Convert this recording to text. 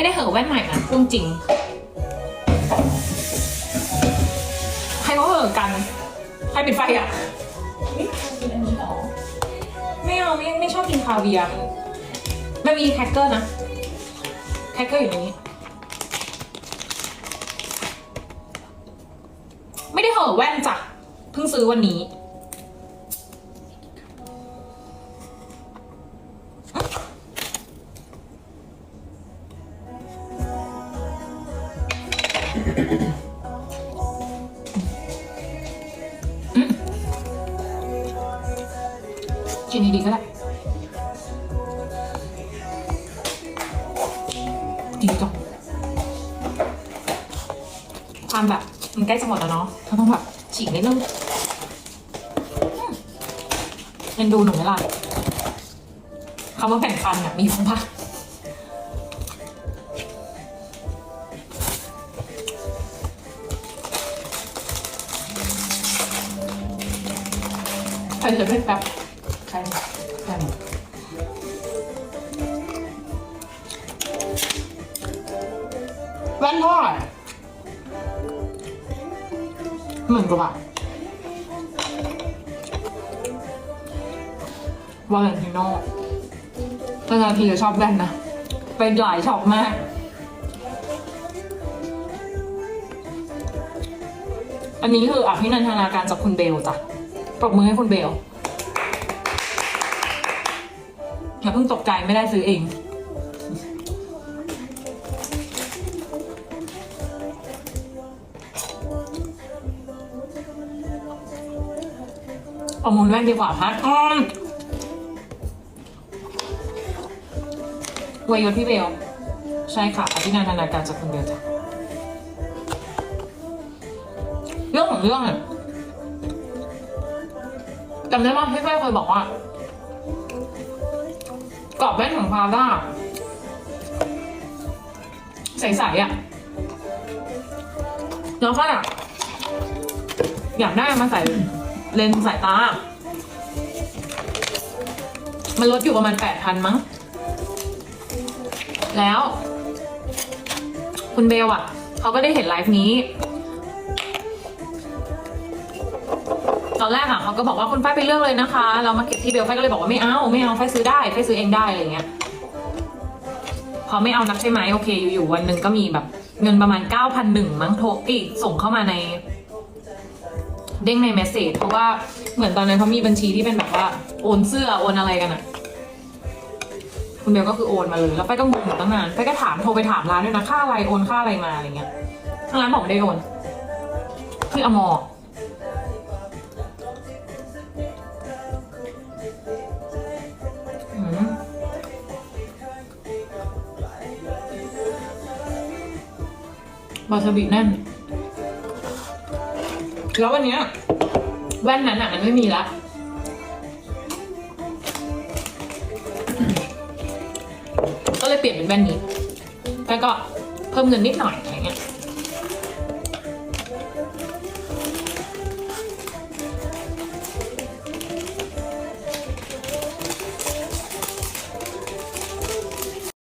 ไม่ได้เหอะแว่นใหม่นะพูดจริง ใครเขาเหอะกัน ใครปิดไฟอะนี่กินอันนี้หรอไม่เอาไม่ไม่ชอบกินคาเวียร์มันมีแครกเกอร์นะแครกเกอร์อยู่ในนี้ ไม่ได้เหอะแว่นจ้ะเพิ่งซื้อวันนี้ กินดีๆก็ได้ดีจังความแบบมันใกล้จะหมดแล้วเนาะเราต้องแบบฉีกนิดนึงเอ็นดูหนูไหมล่ะคำว่าแบ่งปันอะมีคุณปะ ใครจะเป็นแบบใครใครแว่นท่าไหมื่นกว่าบาทวาเลนติโน่นานๆทีจะชอบแว่นนะ เป็นหลายช็อปมาก อันนี้คืออภินันทนาการจากคุณเบลจ้ะ ปรบมือให้คุณเบลอย่าเพิ่งตกใจไม่ได้ซื้อเอง ประมูลแว่นดีกว่าพัดอืมวายยศพี่เบล ใช่ค่ะอภินันทนาการจากคุณเบลจ้ะเรื่องของเรื่องอะ จำได้ว่าพี่เป้เคยบอกว่ากรอบแว่นของพาด้าใสๆอะแล้วก็อะอยากได้มาใส่เลนส์สายตา มันลดอยู่ประมาณแปดพันมั้ง แล้ว คุณเบลอะ เขาก็ได้เห็นไลฟ์นี้ ตอนแรกอะเขาก็บอกว่าคุณฝ้ายไปเลือกเลยนะคะ เรามาเก็บที่เบลฝ้ายก็เลยบอกว่าไม่เอาไม่เอาฝ้ายซื้อได้ฝ้ายซื้อเองได้อะไรเงี้ยพอไม่เอานักใช่ไหมโอเค อยู่ๆวันหนึ่งก็มีแบบเงินประมาณเก้าพันหนึ่งมั้งโทรอีกส่งเข้ามาใน เด้งในเมสเซจเพราะว่าเหมือนตอนนั้นเขามีบัญชีที่เป็นแบบว่าโอนเสื้อโอนอะไรกันอะคุณเบลก็คือโอนมาเลย แล้วไปก็งงตั้งนานไปก็ถามโทรไปถามร้านด้วยนะค่าอะไรโอนค่าอะไรมาอะไรเงี้ยทางร้านบอกไม่ได้โอน คืออมอ วาซาบิแน่น แล้ววันเนี้ยแว่นนั้นอะมันไม่มีละ ก็เลยเปลี่ยนเป็นแว่นนี้แล้วก็เพิ่มเงินนิดหน่อยอะไรเงี้ย